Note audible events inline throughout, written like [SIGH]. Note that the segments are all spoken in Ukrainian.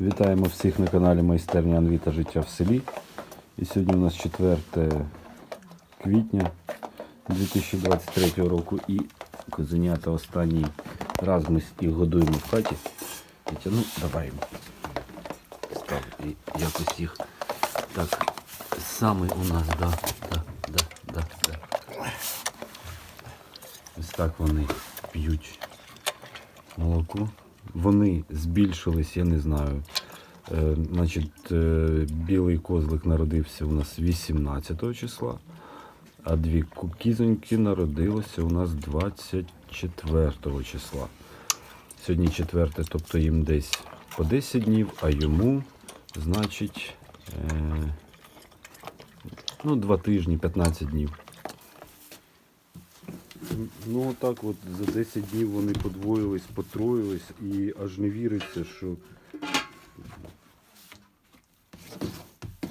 Вітаємо всіх на каналі Майстерня Анвіта Життя в селі. І сьогодні у нас 4 квітня 2023 року і козенята останній раз ми їх годуємо в хаті. Вітя, ну давай. Став і якось їх так саме у нас, да, да, да, да, да. Ось так вони п'ють молоко. Вони збільшились, я не знаю. Е, значить, е, білий козлик народився у нас 18 числа, а дві ку- кізоньки народилися у нас 24 числа. Сьогодні 4, тобто їм десь по 10 днів, а йому, значить, е, ну, 2 тижні, 15 днів. Ну, отак от за 10 днів вони подвоїлись, потроїлись і аж не віриться, що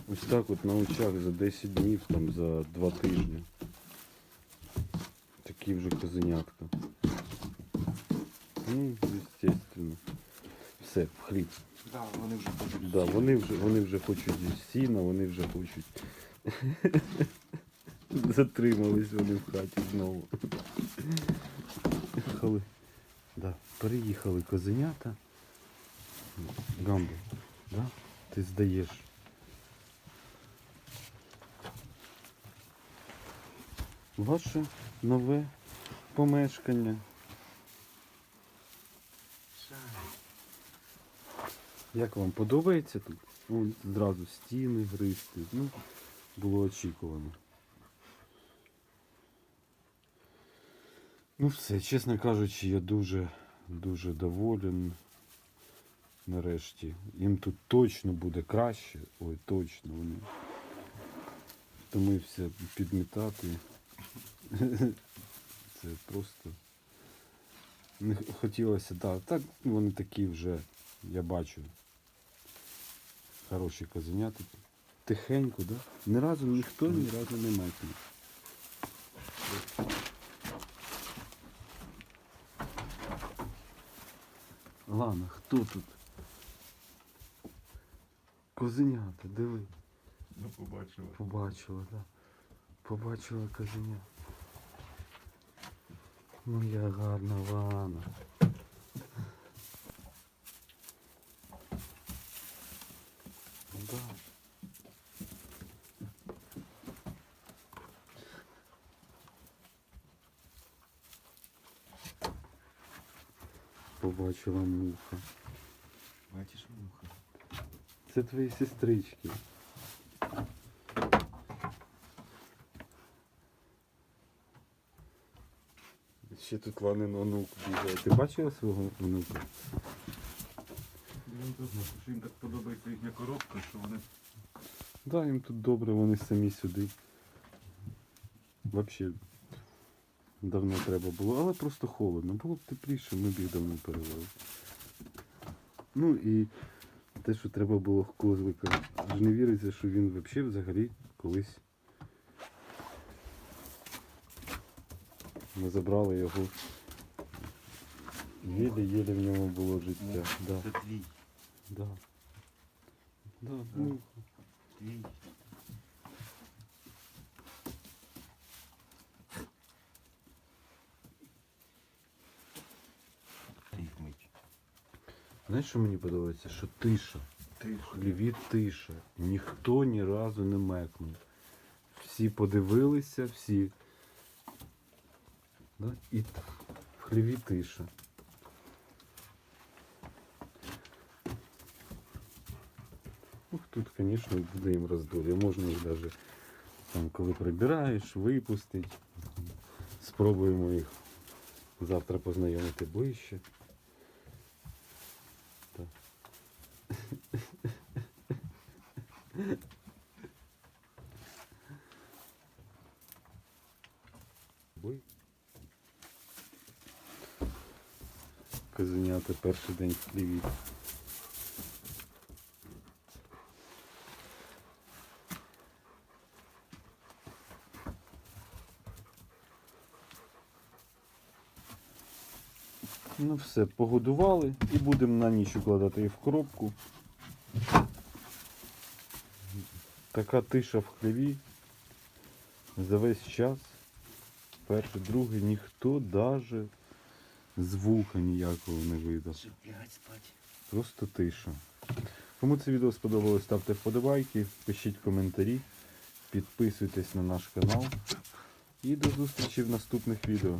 ось так от на очах за 10 днів, там за 2 тижні. Такі вже козенятка. Ну, естественно. Все, в хліб. Да, вони вже хочуть. Да, вони вже, вони вже хочуть сіна, вони вже хочуть. [LAUGHS] Затримались вони в хаті знову. Їхали. Да, переїхали козенята. Гамбо, да? Ти здаєш. Ваше нове помешкання. Як вам подобається тут? Вон зразу стіни гристи. Ну, було очікувано. Ну все, чесно кажучи, я дуже, дуже доволен. Нарешті. Їм тут точно буде краще. Ой, точно вони. Втомився підмітати. [LAUGHS] Це просто. Не хотілося, так, так вони такі вже, я бачу. Хороші козенята. Тихенько, да? Ні разу ніхто ні разу не мекнув. Ладно, хто тут? Козенята, диви. Ну, побачила. Побачила, да. Побачила козеня. Моя гарна Лана. Да. Побачила муха. Бачиш муха. Це твої сестрички. Ще тут Ланин онук бігає. Ти бачила свого онука? Що їм так подобається їхня коробка, що вони Да, їм тут добре, вони самі сюди. Взагалі давно треба було, але просто холодно. Було б тепліше, ми б їх давно перевели. Ну і те, що треба було козлика. Аж не віриться, що він взагалі взагалі колись. Ми забрали його. Єле-єле в ньому було життя. Да, це твій. да. Да, ну, Твій. Ти їх мить. Знаєш, що мені подобається? Що тиша. Ти В хліві тиша. Ніхто ні разу не мекнув. Всі подивилися, всі. Да? І в хліві тиша. Ух, тут, звісно, буде їм роздолі. Можна їх навіть там, коли прибираєш, випустити. Спробуємо їх завтра познайомити ближче. Так. Бой. Козенята перший день в хліві. Ну все, погодували і будемо на ніч укладати їх в коробку. Така тиша в хліві. За весь час. Перший, другий, ніхто даже звука ніякого не видав. Просто тиша. Кому це відео сподобалось, ставте вподобайки, пишіть коментарі, підписуйтесь на наш канал. І до зустрічі в наступних відео.